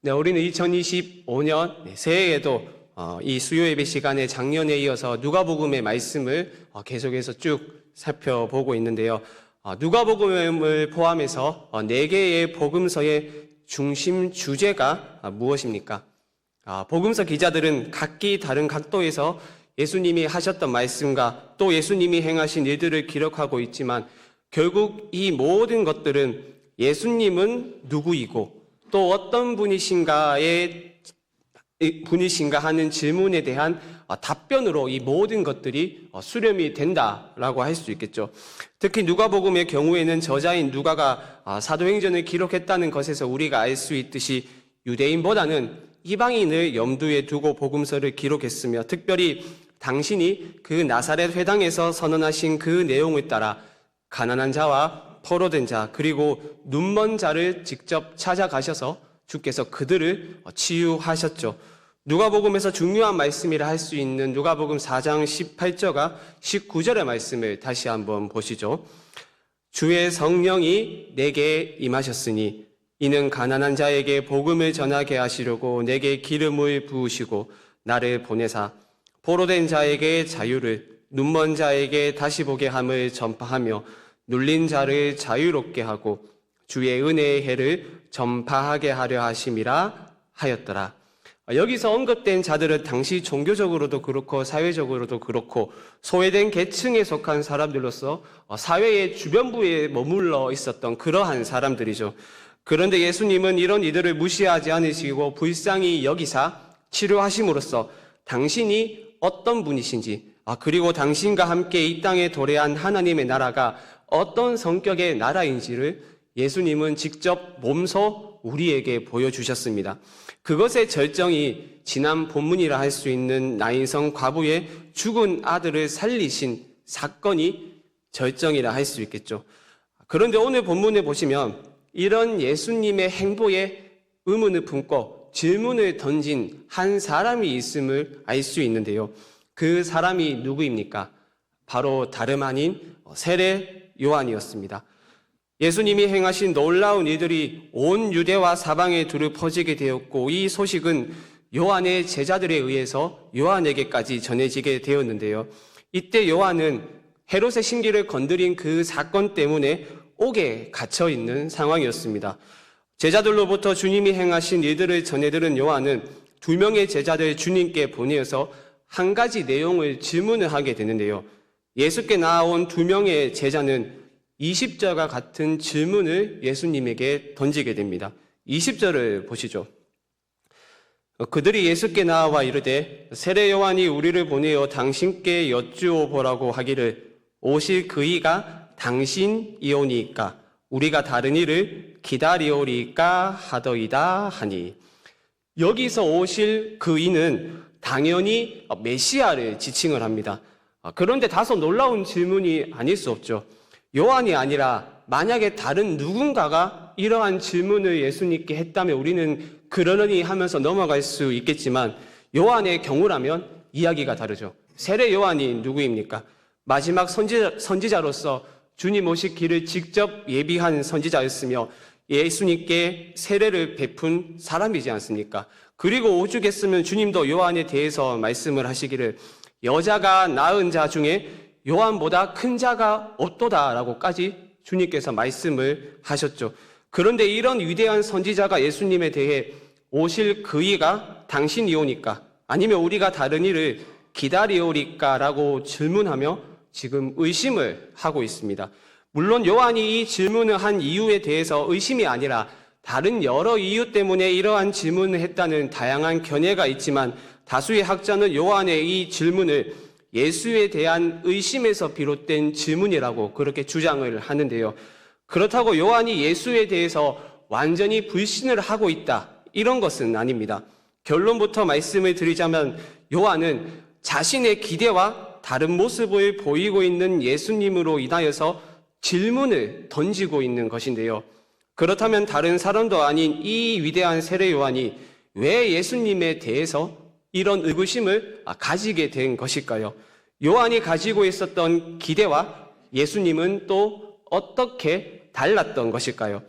네, 우리는 2025년 새해에도 어, 이 수요 예배 시간에 작년에 이어서 누가복음의 말씀을 어, 계속해서 쭉 살펴보고 있는데요. 어, 누가복음을 포함해서 어, 네 개의 복음서의 중심 주제가 아, 무엇입니까? 아, 복음서 기자들은 각기 다른 각도에서 예수님이 하셨던 말씀과 또 예수님이 행하신 일들을 기록하고 있지만 결국 이 모든 것들은 예수님은 누구이고 또 어떤 분이신가의 분이신가 하는 질문에 대한 어, 답변으로 이 모든 것들이 어, 수렴이 된다라고 할 수 있겠죠. 특히 누가복음의 경우에는 저자인 누가가 아, 사도행전을 기록했다는 것에서 우리가 알 수 있듯이 유대인보다는 이방인을 염두에 두고 복음서를 기록했으며 특별히 당신이 그 나사렛 회당에서 선언하신 그 내용을 따라 가난한 자와 포로된 자 그리고 눈먼 자를 직접 찾아가셔서 주께서 그들을 치유하셨죠. 누가복음에서 중요한 말씀이라 할 수 있는 누가복음 4장 18절과 19절의 말씀을 다시 한번 보시죠. 주의 성령이 내게 임하셨으니 이는 가난한 자에게 복음을 전하게 하시려고 내게 기름을 부으시고 나를 보내사 포로된 자에게 자유를 눈먼 자에게 다시 보게 함을 전파하며 눌린 자를 자유롭게 하고 주의 은혜의 해를 전파하게 하려 하심이라 하였더라. 여기서 언급된 자들은 당시 종교적으로도 그렇고 사회적으로도 그렇고 소외된 계층에 속한 사람들로서 사회의 주변부에 머물러 있었던 그러한 사람들이죠. 그런데 예수님은 이런 이들을 무시하지 않으시고 불쌍히 여기사 치료하심으로써 당신이 어떤 분이신지, 아, 그리고 당신과 함께 이 땅에 도래한 하나님의 나라가 어떤 성격의 나라인지를 예수님은 직접 몸소 우리에게 보여주셨습니다. 그것의 절정이 지난 본문이라 할 수 있는 나인성 과부의 죽은 아들을 살리신 사건이 절정이라 할 수 있겠죠. 그런데 오늘 본문에 보시면 이런 예수님의 행보에 의문을 품고 질문을 던진 한 사람이 있음을 알 수 있는데요. 그 사람이 누구입니까? 바로 다름 아닌 세례 요한이었습니다. 예수님이 행하신 놀라운 일들이 온 유대와 사방에 두루 퍼지게 되었고 이 소식은 요한의 제자들에 의해서 요한에게까지 전해지게 되었는데요. 이때 요한은 헤롯의 심기를 건드린 그 사건 때문에 옥에 갇혀 있는 상황이었습니다. 제자들로부터 주님이 행하신 일들을 전해들은 요한은 두 명의 제자들 주님께 보내어서 한 가지 내용을 질문을 하게 되는데요. 예수께 나온 두 명의 제자는 20절과 같은 질문을 예수님에게 던지게 됩니다. 20절을 보시죠. 그들이 예수께 나와 이르되 세례 요한이 우리를 보내어 당신께 여쭈어 보라고 하기를 오실 그이가 당신이오니까 우리가 다른 일을 기다리오리까 하더이다 하니 여기서 오실 그이는 당연히 메시아를 지칭을 합니다. 그런데 다소 놀라운 질문이 아닐 수 없죠. 요한이 아니라 만약에 다른 누군가가 이러한 질문을 예수님께 했다면 우리는 그러려니 하면서 넘어갈 수 있겠지만 요한의 경우라면 이야기가 다르죠. 세례 요한이 누구입니까? 마지막 선지자, 선지자 로서 주님 오실 길을 직접 예비한 선지자였으며 예수님께 세례를 베푼 사람이지 않습니까? 그리고 오죽했으면 주님도 요한에 대해서 말씀을 하시기를 여자가 낳은 자 중에 요한보다 큰 자가 없도다라고까지 주님께서 말씀을 하셨죠. 그런데 이런 위대한 선지자가 예수님에 대해 오실 그이가 당신이오니까 아니면 우리가 다른 일을 기다리오리까라고 질문하며 지금 의심을 하고 있습니다. 물론 요한이 이 질문을 한 이유에 대해서 의심이 아니라 다른 여러 이유 때문에 이러한 질문을 했다는 다양한 견해가 있지만 다수의 학자는 요한의 이 질문을 예수에 대한 의심에서 비롯된 질문이라고 그렇게 주장을 하는데요. 그렇다고 요한이 예수에 대해서 완전히 불신을 하고 있다. 이런 것은 아닙니다. 결론부터 말씀을 드리자면 요한은 자신의 기대와 다른 모습을 보이고 있는 예수님으로 인하여서 질문을 던지고 있는 것인데요. 그렇다면 다른 사람도 아닌 이 위대한 세례 요한이 왜 예수님에 대해서 이런 의구심을 가지게 된 것일까요? 요한이 가지고 있었던 기대와 예수님은 또 어떻게 달랐던 것일까요?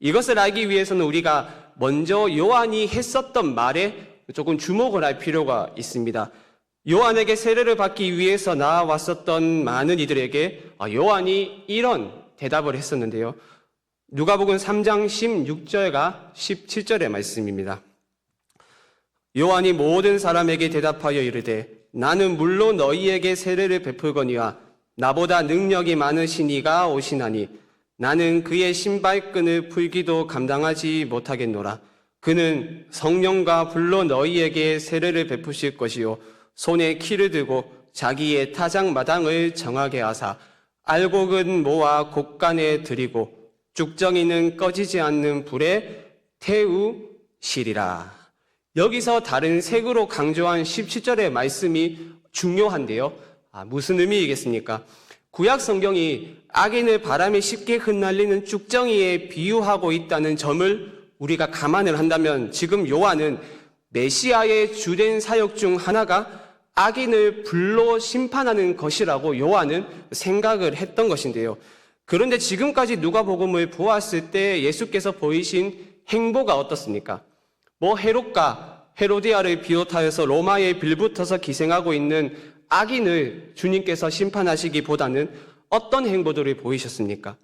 이것을 알기 위해서는 우리가 먼저 요한이 했었던 말에 조금 주목을 할 필요가 있습니다. 요한에게 세례를 받기 위해서 나왔었던 많은 이들에게 아, 요한이 이런 대답을 했었는데요. 누가복음 3장 16절과 17절의 말씀입니다. 요한이 모든 사람에게 대답하여 이르되 나는 물론 너희에게 세례를 베풀거니와 나보다 능력이 많으신 이가 오시나니 나는 그의 신발끈을 풀기도 감당하지 못하겠노라. 그는 성령과 불로 너희에게 세례를 베푸실 것이요 손에 키를 들고 자기의 타작 마당을 정하게 하사 알곡은 모아 곡간에 들이고 죽정이는 꺼지지 않는 불에 태우시리라. 여기서 다른 색으로 강조한 17절의 말씀이 중요한데요. 아, 무슨 의미이겠습니까? 구약 성경이 악인을 바람에 쉽게 흩날리는 쭉정이에 비유하고 있다는 점을 우리가 감안을 한다면 지금 요한은 메시아의 주된 사역 중 하나가 악인을 불로 심판하는 것이라고 요한은 생각을 했던 것인데요. 그런데 지금까지 누가복음을 보았을 때 예수께서 보이신 행보가 어떻습니까? 뭐 헤롯과 헤로디아를 비롯하여서 로마에 빌붙어서 기생하고 있는 악인을 주님께서 심판하시기보다는 어떤 행보들을 보이셨습니까?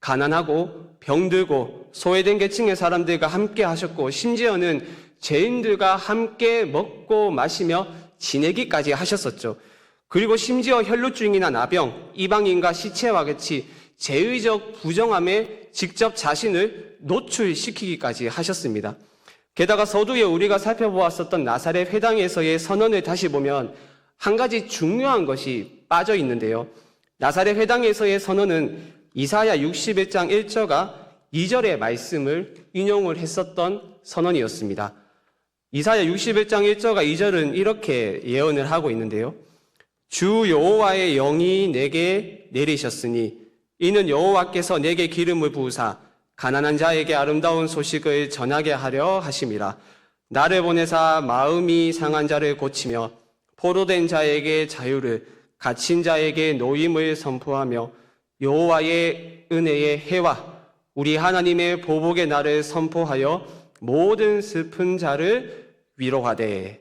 가난하고 병들고 소외된 계층의 사람들과 함께 하셨고 심지어는 죄인들과 함께 먹고 마시며 지내기까지 하셨었죠. 그리고 심지어 혈루증이나 나병, 이방인과 시체와 같이 제의적 부정함에 직접 자신을 노출시키기까지 하셨습니다. 게다가 서두에 우리가 살펴보았었던 나사렛 회당에서의 선언을 다시 보면 한 가지 중요한 것이 빠져 있는데요. 나사렛 회당에서의 선언은 이사야 61장 1절과 2절의 말씀을 인용을 했었던 선언이었습니다. 이사야 61장 1절과 2절은 이렇게 예언을 하고 있는데요. 주 여호와의 영이 내게 내리셨으니 이는 여호와께서 내게 기름을 부으사 가난한 자에게 아름다운 소식을 전하게 하려 하심이라. 나를 보내사 마음이 상한 자를 고치며 포로된 자에게 자유를 갇힌 자에게 노임을 선포하며 여호와의 은혜의 해와 우리 하나님의 보복의 날을 선포하여 모든 슬픈 자를 위로하되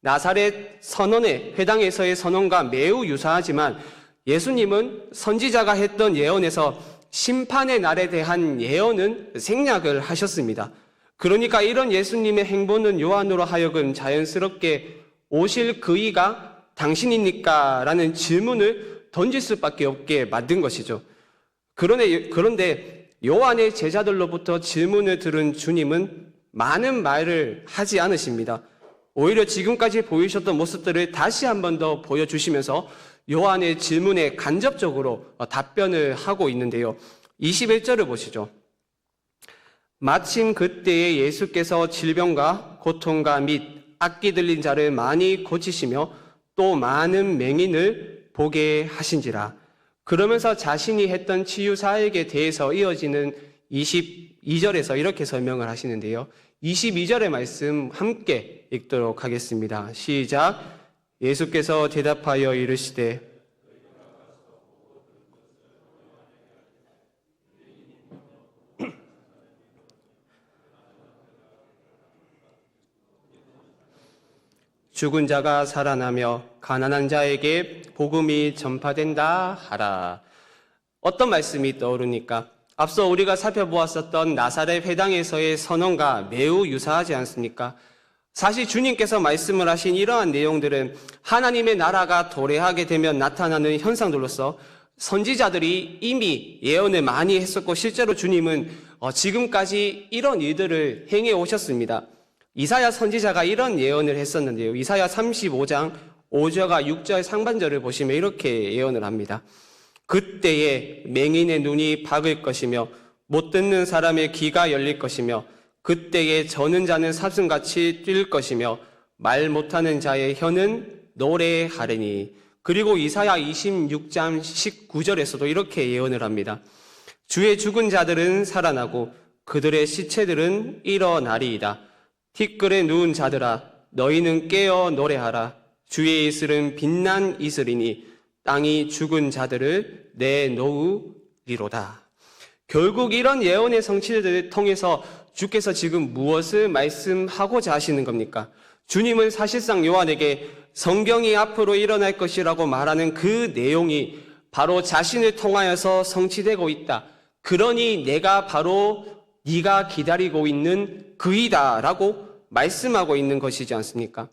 나사렛 선언의 회당에서의 선언과 매우 유사하지만 예수님은 선지자가 했던 예언에서 심판의 날에 대한 예언은 생략을 하셨습니다. 그러니까 이런 예수님의 행보는 요한으로 하여금 자연스럽게 오실 그이가 당신입니까? 라는 질문을 던질 수밖에 없게 만든 것이죠. 그런데, 그런데 요한의 제자들로부터 질문을 들은 주님은 많은 말을 하지 않으십니다. 오히려 지금까지 보이셨던 모습들을 다시 한 번 더 보여주시면서 요한의 질문에 간접적으로 답변을 하고 있는데요. 21절을 보시죠. 마침 그때에 예수께서 질병과 고통과 및 악기 들린 자를 많이 고치시며 또 많은 맹인을 보게 하신지라. 그러면서 자신이 했던 치유 사역에 대해서 이어지는 22절에서 이렇게 설명을 하시는데요. 22절의 말씀 함께 읽도록 하겠습니다. 시작. 예수께서 대답하여 이르시되 죽은 자가 살아나며 가난한 자에게 복음이 전파된다 하라. 어떤 말씀이 떠오르니까 앞서 우리가 살펴보았었던 나사렛 회당에서의 선언과 매우 유사하지 않습니까? 사실 주님께서 말씀을 하신 이러한 내용들은 하나님의 나라가 도래하게 되면 나타나는 현상들로서 선지자들이 이미 예언을 많이 했었고 실제로 주님은 어, 지금까지 이런 일들을 행해 오셨습니다. 이사야 선지자가 이런 예언을 했었는데요. 이사야 35장 5절과 6절 상반절을 보시면 이렇게 예언을 합니다. 그때에 맹인의 눈이 박을 것이며 못 듣는 사람의 귀가 열릴 것이며 그때에 저는 자는 사슴같이 뛸 것이며 말 못하는 자의 혀는 노래하리니 그리고 이사야 26장 19절에서도 이렇게 예언을 합니다. 주의 죽은 자들은 살아나고 그들의 시체들은 일어나리이다. 티끌에 누운 자들아 너희는 깨어 노래하라. 주의 이슬은 빛난 이슬이니 땅이 죽은 자들을 내놓으리로다. 결국 이런 예언의 성취를 통해서 주께서 지금 무엇을 말씀하고자 하시는 겁니까? 주님은 사실상 요한에게 성경이 앞으로 일어날 것이라고 말하는 그 내용이 바로 자신을 통하여서 성취되고 있다. 그러니 내가 바로 네가 기다리고 있는 그이다라고 말씀하고 있는 것이지 않습니까?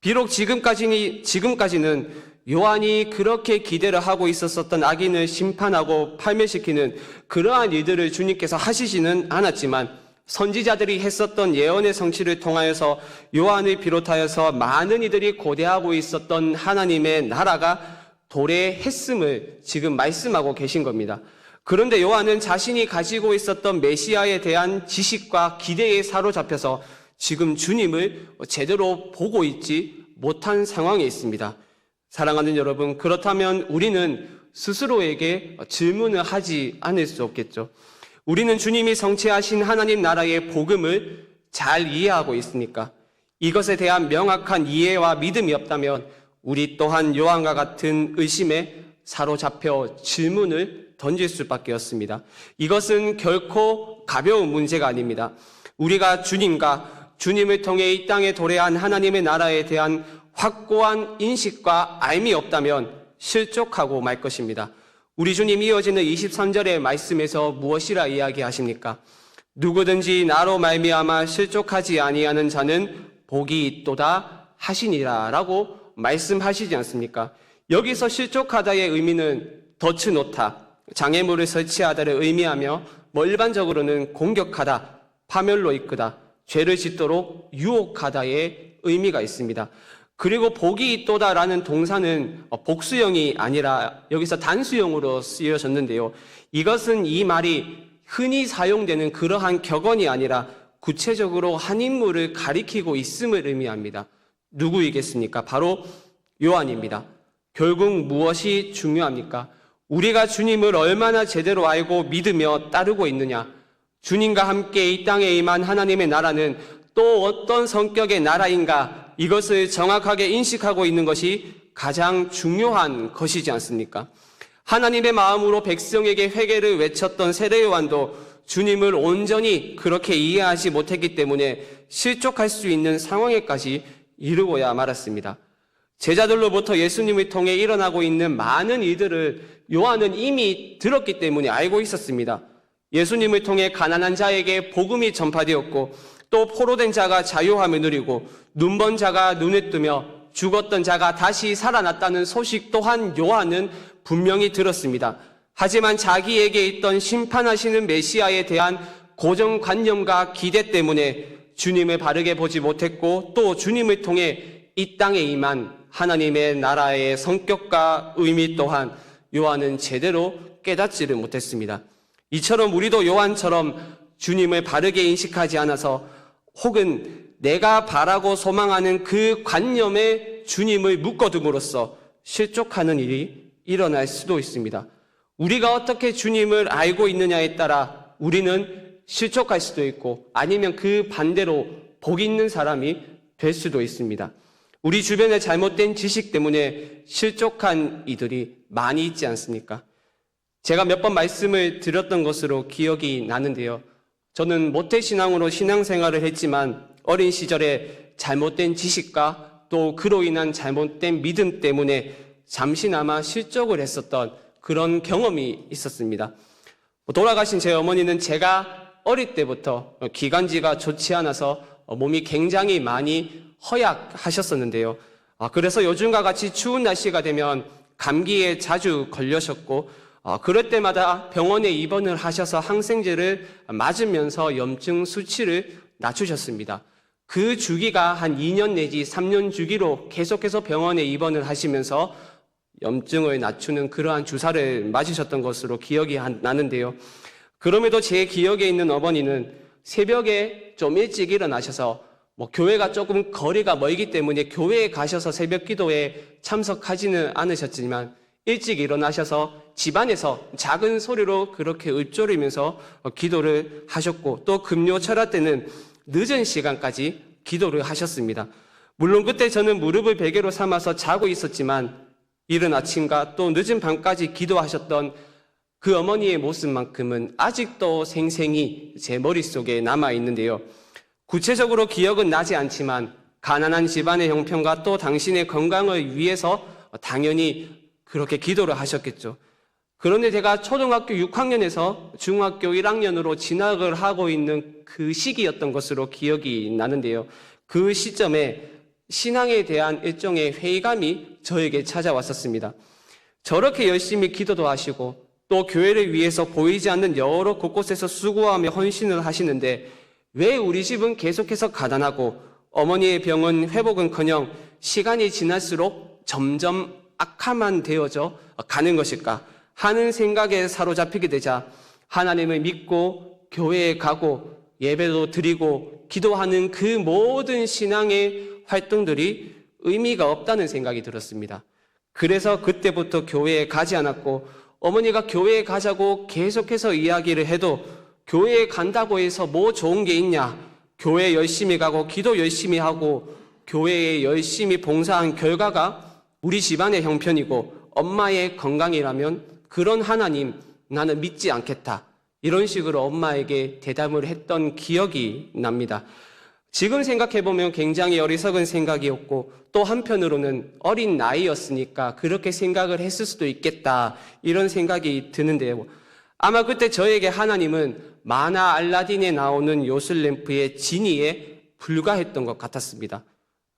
비록 지금까지는 지금까지는 요한이 그렇게 기대를 하고 있었었던 악인을 심판하고 팔멸시키는 그러한 일들을 주님께서 하시지는 않았지만 선지자들이 했었던 예언의 성취를 통하여서 요한을 비롯하여서 많은 이들이 고대하고 있었던 하나님의 나라가 도래했음을 지금 말씀하고 계신 겁니다. 그런데 요한은 자신이 가지고 있었던 메시아에 대한 지식과 기대에 사로잡혀서 지금 주님을 제대로 보고 있지 못한 상황에 있습니다. 사랑하는 여러분, 그렇다면 우리는 스스로에게 질문을 하지 않을 수 없겠죠. 우리는 주님이 성취하신 하나님 나라의 복음을 잘 이해하고 있으니까 이것에 대한 명확한 이해와 믿음이 없다면 우리 또한 요한과 같은 의심에 사로잡혀 질문을 던질 수밖에 없습니다. 이것은 결코 가벼운 문제가 아닙니다. 우리가 주님과 주님을 통해 이 땅에 도래한 하나님의 나라에 대한 확고한 인식과 알미 없다면 실족하고 말 것입니다. 우리 주님 이어지는 23절의 말씀에서 무엇이라 이야기하십니까? 누구든지 나로 말미암아 실족하지 아니하는 자는 복이 있도다 하시니라라고 말씀하시지 않습니까? 여기서 실족하다의 의미는 놓다, 장애물을 설치하다를 의미하며 뭐 일반적으로는 공격하다, 파멸로 이끄다, 죄를 짓도록 유혹하다의 의미가 있습니다. 그리고 복이 있도다라는 동사는 복수형이 아니라 여기서 단수형으로 쓰여졌는데요. 이것은 이 말이 흔히 사용되는 그러한 격언이 아니라 구체적으로 한 인물을 가리키고 있음을 의미합니다. 누구이겠습니까? 바로 요한입니다. 결국 무엇이 중요합니까? 우리가 주님을 얼마나 제대로 알고 믿으며 따르고 있느냐? 주님과 함께 이 땅에 임한 하나님의 나라는 또 어떤 성격의 나라인가? 이것을 정확하게 인식하고 있는 것이 가장 중요한 것이지 않습니까? 하나님의 마음으로 백성에게 회개를 외쳤던 세례 요한도 주님을 온전히 그렇게 이해하지 못했기 때문에 실족할 수 있는 상황에까지 이르고야 말았습니다. 제자들로부터 예수님을 통해 일어나고 있는 많은 일들을 요한은 이미 들었기 때문에 알고 있었습니다. 예수님을 통해 가난한 자에게 복음이 전파되었고 또 포로된 자가 자유함을 누리고 눈먼 자가 눈을 뜨며 죽었던 자가 다시 살아났다는 소식 또한 요한은 분명히 들었습니다. 하지만 자기에게 있던 심판하시는 메시아에 대한 고정관념과 기대 때문에 주님을 바르게 보지 못했고 또 주님을 통해 이 땅에 임한 하나님의 나라의 성격과 의미 또한 요한은 제대로 깨닫지를 못했습니다. 이처럼 우리도 요한처럼 주님을 바르게 인식하지 않아서 혹은 내가 바라고 소망하는 그 관념에 주님을 묶어둠으로써 실족하는 일이 일어날 수도 있습니다. 우리가 어떻게 주님을 알고 있느냐에 따라 우리는 실족할 수도 있고 아니면 그 반대로 복 있는 사람이 될 수도 있습니다. 우리 주변에 잘못된 지식 때문에 실족한 이들이 많이 있지 않습니까? 제가 몇 번 말씀을 드렸던 것으로 기억이 나는데요. 저는 모태신앙으로 신앙생활을 했지만 어린 시절에 잘못된 지식과 또 그로 인한 잘못된 믿음 때문에 잠시나마 실족을 했었던 그런 경험이 있었습니다. 돌아가신 제 어머니는 제가 어릴 때부터 기관지가 좋지 않아서 몸이 굉장히 많이 허약하셨었는데요. 아, 그래서 요즘과 같이 추운 날씨가 되면 감기에 자주 걸려셨고, 아, 그럴 때마다 병원에 입원을 하셔서 항생제를 맞으면서 염증 수치를 낮추셨습니다. 그 주기가 한 2년 내지 3년 주기로 계속해서 병원에 입원을 하시면서 염증을 낮추는 그러한 주사를 맞으셨던 것으로 기억이 나는데요. 그럼에도 제 기억에 있는 어머니는 새벽에 좀 일찍 일어나셔서 뭐 교회가 조금 거리가 멀기 때문에 교회에 가셔서 새벽 기도에 참석하지는 않으셨지만 일찍 일어나셔서 집안에서 작은 소리로 그렇게 읊조리면서 기도를 하셨고 또 금요 철학 때는 늦은 시간까지 기도를 하셨습니다. 물론 그때 저는 무릎을 베개로 삼아서 자고 있었지만 이른 아침과 또 늦은 밤까지 기도하셨던 그 어머니의 모습만큼은 아직도 생생히 제 머릿속에 남아 있는데요. 구체적으로 기억은 나지 않지만 가난한 집안의 형편과 또 당신의 건강을 위해서 당연히 그렇게 기도를 하셨겠죠. 그런데 제가 초등학교 6학년에서 중학교 1학년으로 진학을 하고 있는 그 시기였던 것으로 기억이 나는데요. 그 시점에 신앙에 대한 일종의 회의감이 저에게 찾아왔었습니다. 저렇게 열심히 기도도 하시고 또 교회를 위해서 보이지 않는 여러 곳곳에서 수고하며 헌신을 하시는데 왜 우리 집은 계속해서 가난하고 어머니의 병은 회복은커녕 시간이 지날수록 점점 악화만 되어져 가는 것일까 하는 생각에 사로잡히게 되자 하나님을 믿고 교회에 가고 예배도 드리고 기도하는 그 모든 신앙의 활동들이 의미가 없다는 생각이 들었습니다. 그래서 그때부터 교회에 가지 않았고 어머니가 교회에 가자고 계속해서 이야기를 해도 교회에 간다고 해서 뭐 좋은 게 있냐? 교회 열심히 가고 기도 열심히 하고 교회에 열심히 봉사한 결과가 우리 집안의 형편이고 엄마의 건강이라면 그런 하나님 나는 믿지 않겠다. 이런 식으로 엄마에게 대답을 했던 기억이 납니다. 지금 생각해보면 굉장히 어리석은 생각이었고 또 한편으로는 어린 나이였으니까 그렇게 생각을 했을 수도 있겠다 이런 생각이 드는데요. 아마 그때 저에게 하나님은 마나 알라딘에 나오는 요술램프의 지니에 불과했던 것 같았습니다.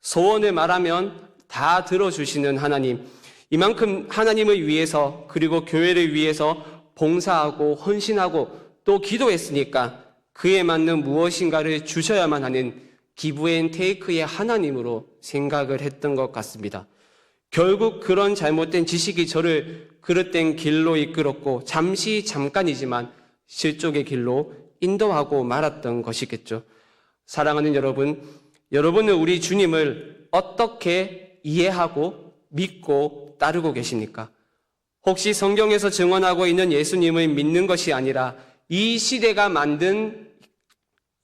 소원을 말하면 다 들어주시는 하나님, 이만큼 하나님을 위해서 그리고 교회를 위해서 봉사하고 헌신하고 또 기도했으니까 그에 맞는 무엇인가를 주셔야만 하는 기브앤테이크의 하나님으로 생각을 했던 것 같습니다. 결국 그런 잘못된 지식이 저를 그릇된 길로 이끌었고 잠시 잠깐이지만 실족의 길로 인도하고 말았던 것이겠죠. 사랑하는 여러분, 여러분은 우리 주님을 어떻게 이해하고 믿고 따르고 계십니까? 혹시 성경에서 증언하고 있는 예수님을 믿는 것이 아니라 이 시대가 만든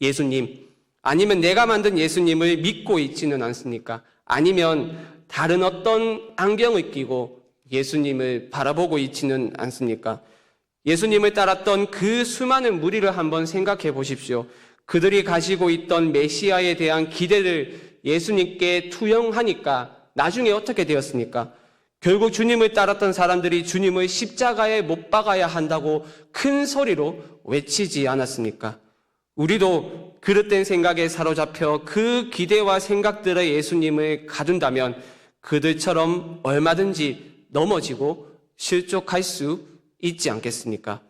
예수님, 아니면 내가 만든 예수님을 믿고 있지는 않습니까? 아니면 다른 어떤 안경을 끼고 예수님을 바라보고 있지는 않습니까? 예수님을 따랐던 그 수많은 무리를 한번 생각해 보십시오. 그들이 가지고 있던 메시아에 대한 기대를 예수님께 투영하니까 나중에 어떻게 되었습니까? 결국 주님을 따랐던 사람들이 주님을 십자가에 못 박아야 한다고 큰 소리로 외치지 않았습니까? 우리도 그릇된 생각에 사로잡혀 그 기대와 생각들의 예수님을 가둔다면 그들처럼 얼마든지 넘어지고 실족할 수 있지 않겠습니까?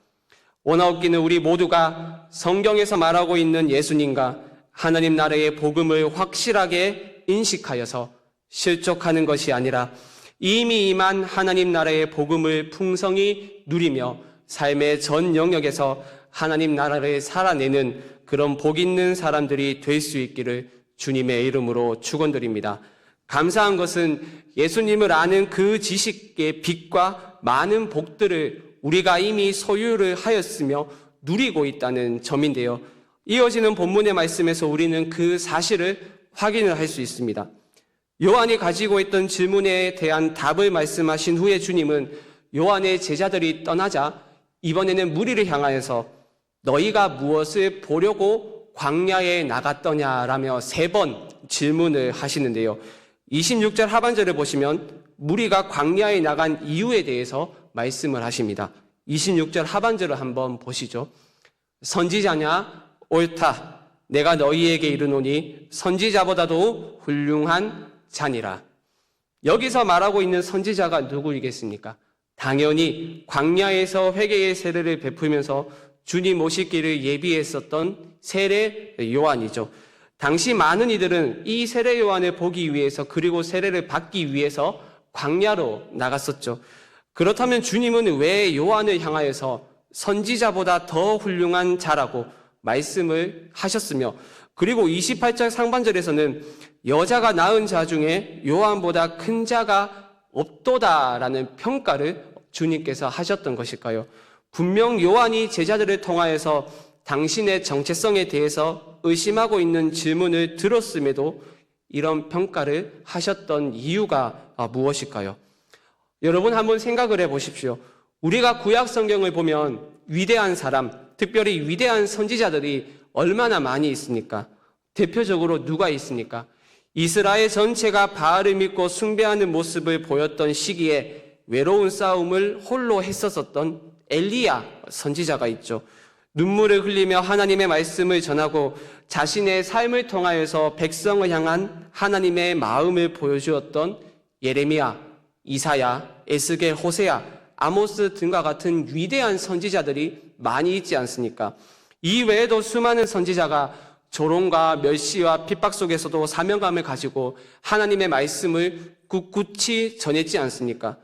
원하옵기는 우리 모두가 성경에서 말하고 있는 예수님과 하나님 나라의 복음을 확실하게 인식하여서 실족하는 것이 아니라 이미 임한 하나님 나라의 복음을 풍성히 누리며 삶의 전 영역에서 하나님 나라를 살아내는 그런 복 있는 사람들이 될 수 있기를 주님의 이름으로 축원드립니다. 감사한 것은 예수님을 아는 그 지식의 빛과 많은 복들을 우리가 이미 소유를 하였으며 누리고 있다는 점인데요. 이어지는 본문의 말씀에서 우리는 그 사실을 확인을 할 수 있습니다. 요한이 가지고 있던 질문에 대한 답을 말씀하신 후에 주님은 요한의 제자들이 떠나자 이번에는 무리를 향하여서 너희가 무엇을 보려고 광야에 나갔더냐라며 세 번 질문을 하시는데요. 26절 하반절을 보시면 무리가 광야에 나간 이유에 대해서 말씀을 하십니다. 26절 하반절을 한번 보시죠. 선지자냐? 옳다. 내가 너희에게 이르노니 선지자보다도 훌륭한 자니라. 여기서 말하고 있는 선지자가 누구이겠습니까? 당연히 광야에서 회개의 세례를 베풀면서 주님 길을 예비했었던 세례 요한이죠. 당시 많은 이들은 이 세례 요한을 보기 위해서 그리고 세례를 받기 위해서 광야로 나갔었죠. 그렇다면 주님은 왜 요한을 향하여서 선지자보다 더 훌륭한 자라고 말씀을 하셨으며 그리고 28절 상반절에서는 여자가 낳은 자 중에 요한보다 큰 자가 없도다라는 평가를 주님께서 하셨던 것일까요? 분명 요한이 제자들을 통하여서 당신의 정체성에 대해서 의심하고 있는 질문을 들었음에도 이런 평가를 하셨던 이유가 무엇일까요? 여러분 한번 생각을 해 보십시오. 우리가 구약 성경을 보면 위대한 사람, 특별히 위대한 선지자들이 얼마나 많이 있습니까? 대표적으로 누가 있습니까? 이스라엘 전체가 바알을 믿고 숭배하는 모습을 보였던 시기에 외로운 싸움을 홀로 했었었던 엘리야 선지자가 있죠. 눈물을 흘리며 하나님의 말씀을 전하고 자신의 삶을 통하여서 백성을 향한 하나님의 마음을 보여주었던 예레미야, 이사야, 에스겔, 호세야, 아모스 등과 같은 위대한 선지자들이 많이 있지 않습니까? 이 외에도 수많은 선지자가 조롱과 멸시와 핍박 속에서도 사명감을 가지고 하나님의 말씀을 꿋꿋이 전했지 않습니까?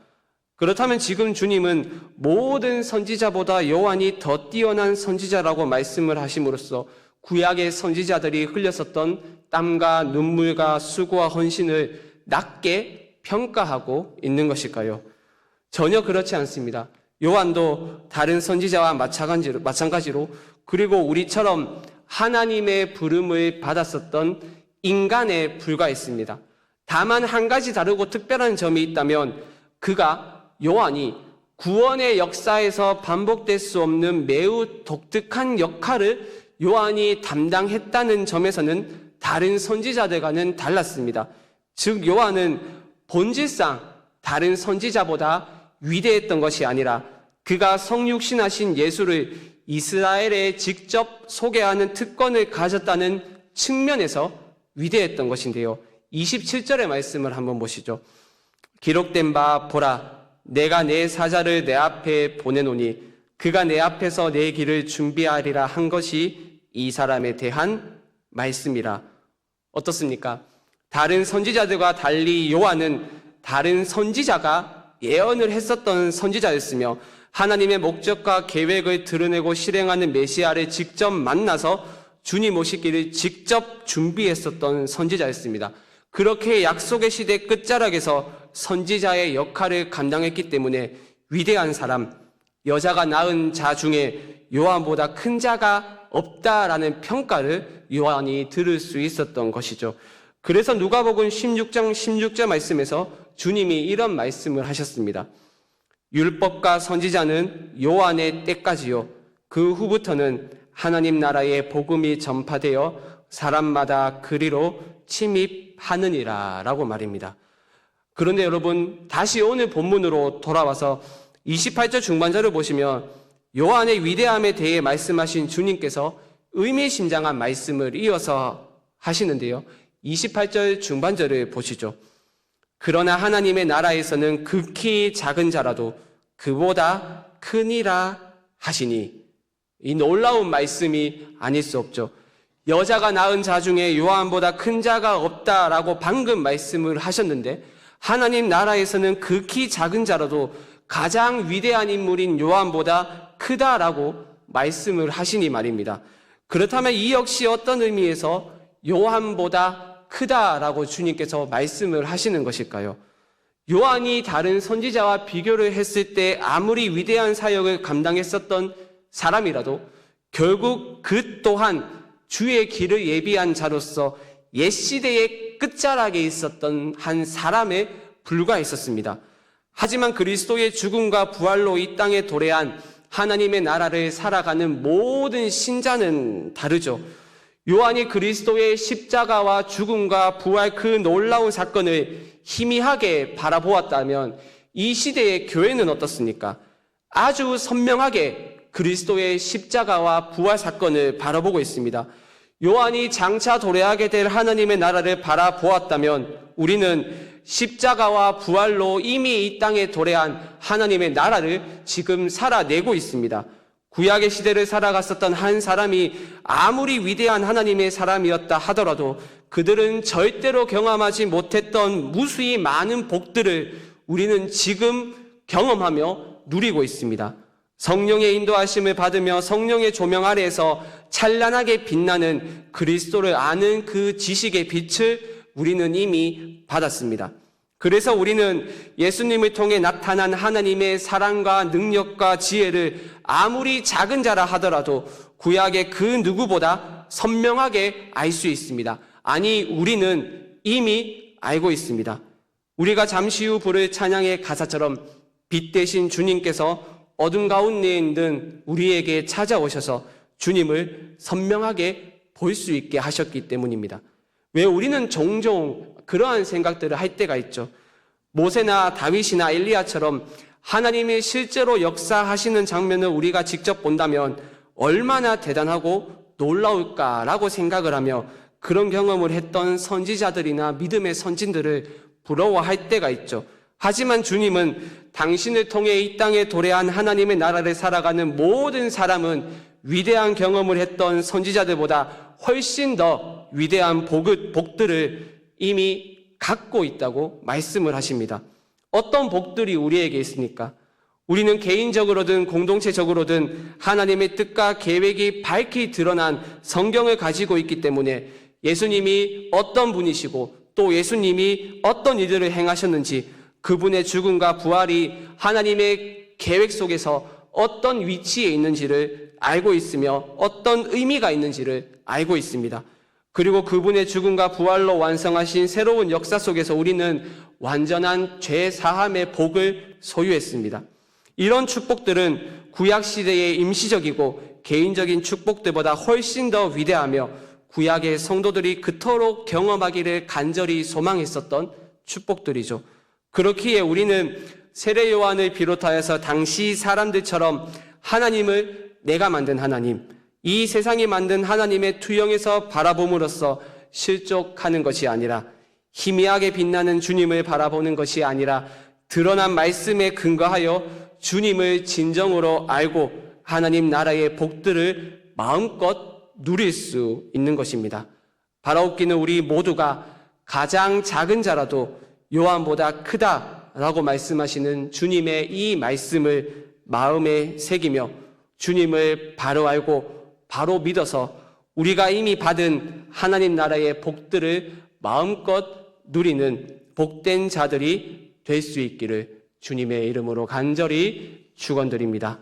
그렇다면 지금 주님은 모든 선지자보다 요한이 더 뛰어난 선지자라고 말씀을 하심으로써 구약의 선지자들이 흘렸었던 땀과 눈물과 수고와 헌신을 낮게 평가하고 있는 것일까요? 전혀 그렇지 않습니다. 요한도 다른 선지자와 마찬가지로, 마찬가지로 그리고 우리처럼 하나님의 부름을 받았었던 인간에 불과했습니다. 다만 한 가지 다르고 특별한 점이 있다면 그가 요한이 구원의 역사에서 반복될 수 없는 매우 독특한 역할을 요한이 담당했다는 점에서는 다른 선지자들과는 달랐습니다. 즉 요한은 본질상 다른 선지자보다 위대했던 것이 아니라 그가 성육신하신 예수를 이스라엘에 직접 소개하는 특권을 가졌다는 측면에서 위대했던 것인데요. 27절의 말씀을 한번 보시죠. 기록된 바 보라 내가 내 사자를 내 앞에 보내노니 그가 내 앞에서 내 길을 준비하리라 한 것이 이 사람에 대한 말씀이라. 어떻습니까? 다른 선지자들과 달리 요한은 다른 선지자가 예언을 했었던 선지자였으며 하나님의 목적과 계획을 드러내고 실행하는 메시아를 직접 만나서 주님 오시기를 직접 준비했었던 선지자였습니다. 그렇게 약속의 시대 끝자락에서 선지자의 역할을 감당했기 때문에 위대한 사람, 여자가 낳은 자 중에 요한보다 큰 자가 없다라는 평가를 요한이 들을 수 있었던 것이죠. 그래서 누가복음 16장 16절 말씀에서 주님이 이런 말씀을 하셨습니다. 율법과 선지자는 요한의 때까지요. 그 후부터는 하나님 나라의 복음이 전파되어 사람마다 그리로 침입하느니라 라고 말입니다. 그런데 여러분, 다시 오늘 본문으로 돌아와서 28절 중반절을 보시면 요한의 위대함에 대해 말씀하신 주님께서 의미심장한 말씀을 이어서 하시는데요. 28절 중반절을 보시죠. 그러나 하나님의 나라에서는 극히 작은 자라도 그보다 크니라 하시니 이 놀라운 말씀이 아닐 수 없죠. 여자가 낳은 자 중에 요한보다 큰 자가 없다라고 방금 말씀을 하셨는데 하나님 나라에서는 극히 작은 자라도 가장 위대한 인물인 요한보다 크다라고 말씀을 하시니 말입니다. 그렇다면 이 역시 어떤 의미에서 요한보다 크다라고 주님께서 말씀을 하시는 것일까요? 요한이 다른 선지자와 비교를 했을 때 아무리 위대한 사역을 감당했었던 사람이라도 결국 그 또한 주의 길을 예비한 자로서 옛 시대의 끝자락에 있었던 한 사람에 불과했었습니다. 하지만 그리스도의 죽음과 부활로 이 땅에 도래한 하나님의 나라를 살아가는 모든 신자는 다르죠. 요한이 그리스도의 십자가와 죽음과 부활 그 놀라운 사건을 희미하게 바라보았다면 이 시대의 교회는 어떻습니까? 아주 선명하게 그리스도의 십자가와 부활 사건을 바라보고 있습니다. 요한이 장차 도래하게 될 하나님의 나라를 바라보았다면 우리는 십자가와 부활로 이미 이 땅에 도래한 하나님의 나라를 지금 살아내고 있습니다. 구약의 시대를 살아갔었던 한 사람이 아무리 위대한 하나님의 사람이었다 하더라도 그들은 절대로 경험하지 못했던 무수히 많은 복들을 우리는 지금 경험하며 누리고 있습니다. 성령의 인도하심을 받으며 성령의 조명 아래에서 찬란하게 빛나는 그리스도를 아는 그 지식의 빛을 우리는 이미 받았습니다. 그래서 우리는 예수님을 통해 나타난 하나님의 사랑과 능력과 지혜를 아무리 작은 자라 하더라도 구약의 그 누구보다 선명하게 알 수 있습니다. 아니, 우리는 이미 알고 있습니다. 우리가 잠시 후 부를 찬양의 가사처럼 빛 대신 주님께서 어둠 가운데 있는 우리에게 찾아오셔서 주님을 선명하게 볼 수 있게 하셨기 때문입니다. 왜 우리는 종종 그러한 생각들을 할 때가 있죠. 모세나 다윗이나 엘리야처럼 하나님이 실제로 역사하시는 장면을 우리가 직접 본다면 얼마나 대단하고 놀라울까라고 생각을 하며 그런 경험을 했던 선지자들이나 믿음의 선진들을 부러워할 때가 있죠. 하지만 주님은 당신을 통해 이 땅에 도래한 하나님의 나라를 살아가는 모든 사람은 위대한 경험을 했던 선지자들보다 훨씬 더 위대한 복, 복들을 이미 갖고 있다고 말씀을 하십니다. 어떤 복들이 우리에게 있습니까? 우리는 개인적으로든 공동체적으로든 하나님의 뜻과 계획이 밝히 드러난 성경을 가지고 있기 때문에 예수님이 어떤 분이시고 또 예수님이 어떤 일들을 행하셨는지 그분의 죽음과 부활이 하나님의 계획 속에서 어떤 위치에 있는지를 알고 있으며 어떤 의미가 있는지를 알고 있습니다. 그리고 그분의 죽음과 부활로 완성하신 새로운 역사 속에서 우리는 완전한 죄 사함의 복을 소유했습니다. 이런 축복들은 구약 시대의 임시적이고 개인적인 축복들보다 훨씬 더 위대하며 구약의 성도들이 그토록 경험하기를 간절히 소망했었던 축복들이죠. 그렇기에 우리는 세례 요한을 비롯하여서 당시 사람들처럼 하나님을 내가 만든 하나님, 이 세상이 만든 하나님의 투영에서 바라봄으로써 실족하는 것이 아니라 희미하게 빛나는 주님을 바라보는 것이 아니라 드러난 말씀에 근거하여 주님을 진정으로 알고 하나님 나라의 복들을 마음껏 누릴 수 있는 것입니다. 바라옵기는 우리 모두가 가장 작은 자라도 요한보다 크다라고 말씀하시는 주님의 이 말씀을 마음에 새기며 주님을 바로 알고 바로 믿어서 우리가 이미 받은 하나님 나라의 복들을 마음껏 누리는 복된 자들이 될 수 있기를 주님의 이름으로 간절히 축원드립니다.